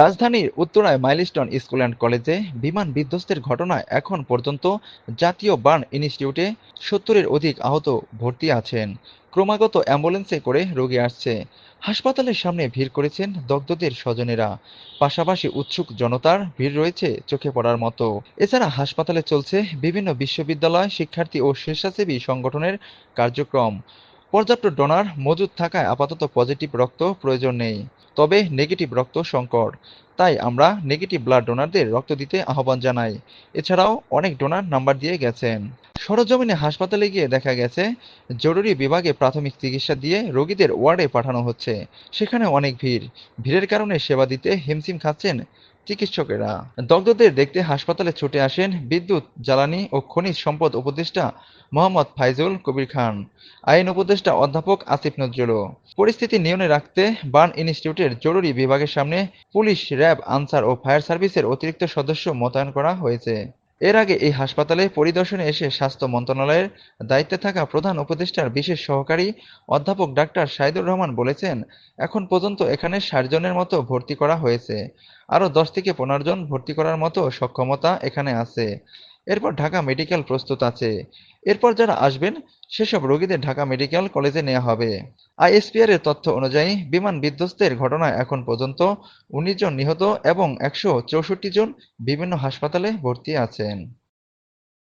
রাজধানীর উত্তরায় milestone school and কলেজে বিমান বিধ্বস্তের ঘটনায় এখন পর্যন্ত জাতীয় বার্ন ইনস্টিটিউটে সত্তরের অধিক আহত ভর্তি আছেন। ক্রমাগত অ্যাম্বুলেন্সে করে রোগী আসছে। হাসপাতালের সামনে ভিড় করেছেন দগ্ধদের স্বজনেরা। পাশাপাশি উৎসুক জনতার ভিড় রয়েছে চোখে পড়ার মতো। এছাড়া হাসপাতালে চলছে বিভিন্ন বিশ্ববিদ্যালয় শিক্ষার্থী ও স্বেচ্ছাসেবী সংগঠনের কার্যক্রম। পর্যাপ্ত ডোনার মজুদ থাকায় আপাতত পজিটিভ রক্ত প্রয়োজন নেই। তবে নেগেটিভ রক্ত সংকট। তাই আমরা নেগেটিভ ব্লাড ডোনারদের রক্ত দিতে আহ্বান জানাই। এছাড়াও অনেক ডোনার নাম্বার দিয়ে গেছেন। সরজমিনে হাসপাতালে গিয়ে দেখা গেছে, জরুরি বিভাগে প্রাথমিক চিকিৎসা দিয়ে রোগীদের ওয়ার্ডে পাঠানো হচ্ছে। সেখানে অনেক ভিড়। ভিড়ের কারণে সেবা দিতে হিমশিম খাচ্ছেন চিকিৎসকেরা। দগ্ধদের দেখতে হাসপাতালে ছুটে আসেন বিদ্যুৎ, জ্বালানি ও খনিজ সম্পদ উপদেষ্টা মোহাম্মদ ফাইজুল কবির খান। আইন উপদেষ্টা অধ্যাপক আসিফ নজরুলও। পরিস্থিতি নিয়ন্ত্রণে রাখতে বার্ন ইনস্টিটিউটের জরুরি বিভাগের সামনে পুলিশ, র্যাব, আনসার ও ফায়ার সার্ভিসের অতিরিক্ত সদস্য মোতায়েন করা হয়েছে। এর আগে এই হাসপাতালে পরিদর্শনে এসে স্বাস্থ্য মন্ত্রণালয়ের দায়িত্বে থাকা প্রধান উপদেষ্টার বিশেষ সহকারী অধ্যাপক ডাক্তার সাইদুর রহমান বলেছেন, এখন পর্যন্ত এখানে ষাট জনের মতো ভর্তি করা হয়েছে। আরও দশ থেকে পনেরো জন ভর্তি করার মতো সক্ষমতা এখানে আছে। এরপর ঢাকা মেডিকেল প্রস্তুত আছে। এরপর যারা আসবেন, সেসব রোগীদের ঢাকা মেডিকেল কলেজে নেওয়া হবে। আইএসপিআর এর তথ্য অনুযায়ী বিমান বিধ্বস্তের ঘটনায় এখন পর্যন্ত উনিশ জন নিহত এবং একশো চৌষট্টি জন বিভিন্ন হাসপাতালে ভর্তি আছেন।